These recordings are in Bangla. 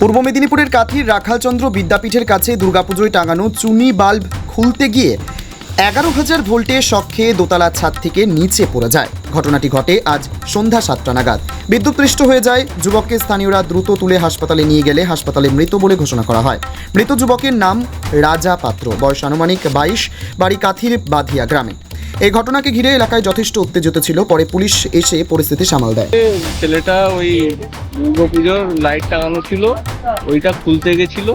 পূর্ব মেদিনীপুরের কাথির রাখালচন্দ্র বিদ্যাপীঠের কাছে দুর্গাপুজোয় টাঙানো চুনি বাল্ব খুলতে গিয়ে এগারো হাজার ভোল্টে শখ খেয়ে ছাদ থেকে নিচে পড়ে যায়। ঘটনাটি ঘটে আজ সন্ধ্যা সাতটা নাগাদ। বিদ্যুৎপৃষ্ট হয়ে যায়, যুবককে স্থানীয়রা দ্রুত তুলে হাসপাতালে নিয়ে গেলে হাসপাতালে মৃত বলে ঘোষণা করা হয়। মৃত যুবকের নাম রাজা পাত্র, বয়স আনুমানিক বাইশ, বাড়ি কাথির বাধিয়া গ্রামে। এই ঘটনাকে ঘিরে এলাকায় যথেষ্ট উত্তেজিত ছিল, পরে পুলিশ এসে পরিস্থিতি সামাল দেয়। ছেলেটা ওই দুর্গা পুজোর লাইট টাঙানো ছিল, ওইটা খুলতে গেছিল।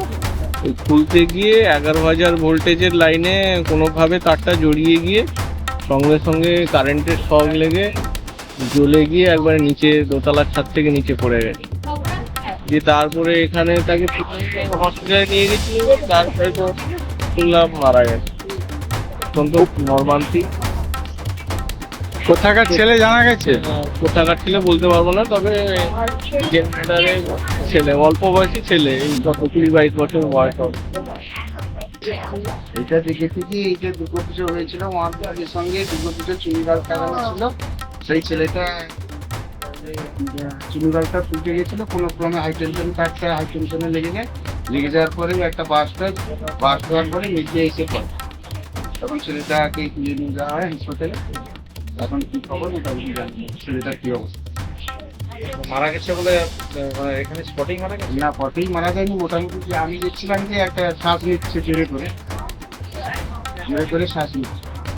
খুলতে গিয়ে এগারো হাজার ভোল্টেজের লাইনে কোনোভাবে তারটা জড়িয়ে গিয়ে সঙ্গে সঙ্গে কারেন্টের শক লেগে জ্বলে গিয়ে একবারে নিচে দোতলার ছাদ থেকে নিচে পড়ে গেছে। দিয়ে তারপরে এখানে তাকে হসপিটালে নিয়ে গেছিল, তারপরে তো শুনলাম মারা গেছে। অত্যন্ত মর্মান্তিক। কোথাকার ছেলে জানা গেছে? কোথাকার ছেলে বলতে পারব না তবে জেনারেটারে ছেলে অল্প বয়সী ছেলে এই কত কুড়ি বাইশ বছর বয়স হবে। এটা দেখেছি যে এই যে দুর্গা পুজো হয়েছিল মহাপ্রভুর সঙ্গে দুর্গা পুজোর চুনিগাল টাঙানো ছিল সেই ছেলেটা চুনিগালটা ফুটে গেছিল কোনো ক্রমে হাই টেনশন তারটা হাই টেনশনে লেগে যায়। লেগে যাওয়ার পরে একটা বাসটা বাস দেওয়ার পরে নিচে এসে পড়ে। তখন ছেলেটাকে নিয়ে যাওয়া হয় হাসপাতালে এখন কি খবর মোটামুটি? জানি। ছেলেটার কি অবস্থা? মারা গেছে বলে মানে এখানে স্পটিং মারা গেছে? না পথেই মারা যায়নি মোটামুটি আমি দেখছিলাম যে একটা শ্বাস নিচ্ছে জোরে করে। জোরে করে শ্বাস নিচ্ছে।